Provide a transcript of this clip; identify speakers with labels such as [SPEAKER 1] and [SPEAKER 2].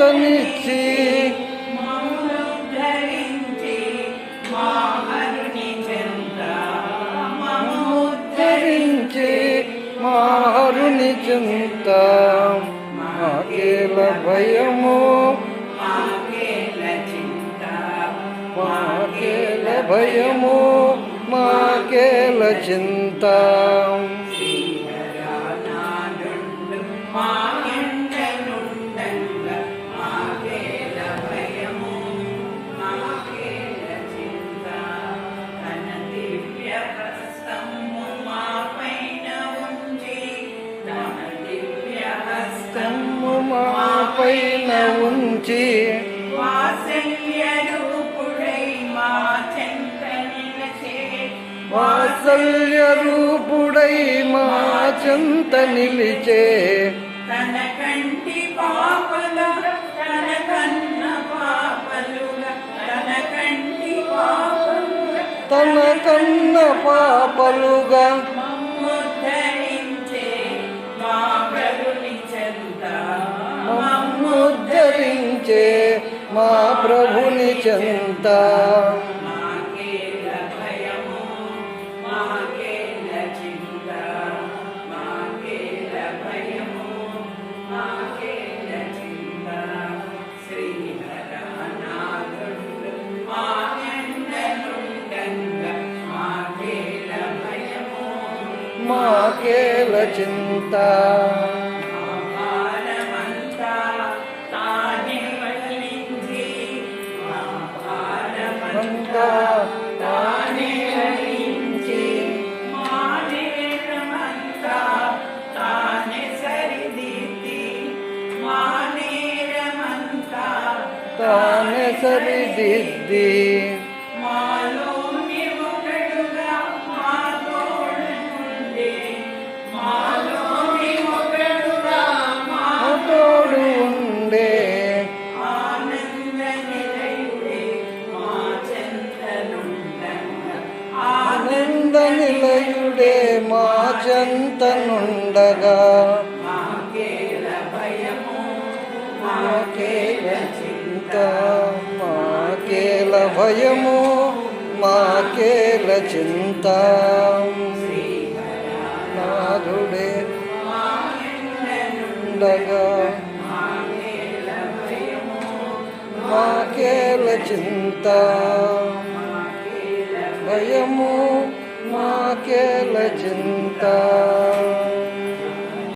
[SPEAKER 1] చేయూతనిచ్చి ధరించి
[SPEAKER 2] మారుని చింత మాకేల భయము?
[SPEAKER 1] మాకేల
[SPEAKER 2] భయము? మాకేల చింత?
[SPEAKER 1] మా ఉంచి వాత్సల్య రూపుడై మా చెంత నిలచే తన కంటి పాపలుగా తన కన్న పాపలుగా తన కంటి పాపలుగా
[SPEAKER 2] తన కన్న పాపలుగా
[SPEAKER 1] మమ్ము ధరించే మా
[SPEAKER 2] మమ్ముద్ధరించే మా ప్రభుని చెంత
[SPEAKER 1] మాకేల భయము మాకేల చింత తానే సరిదిద్ది
[SPEAKER 2] తోడు ఉండే.
[SPEAKER 1] ఆనంద నిలయుడే మా చెంతనుండంగ.
[SPEAKER 2] మాకేల భయము మాకేల చింత నాదుడే ఉండగా మాకేల చింత భయము మాకేల చింత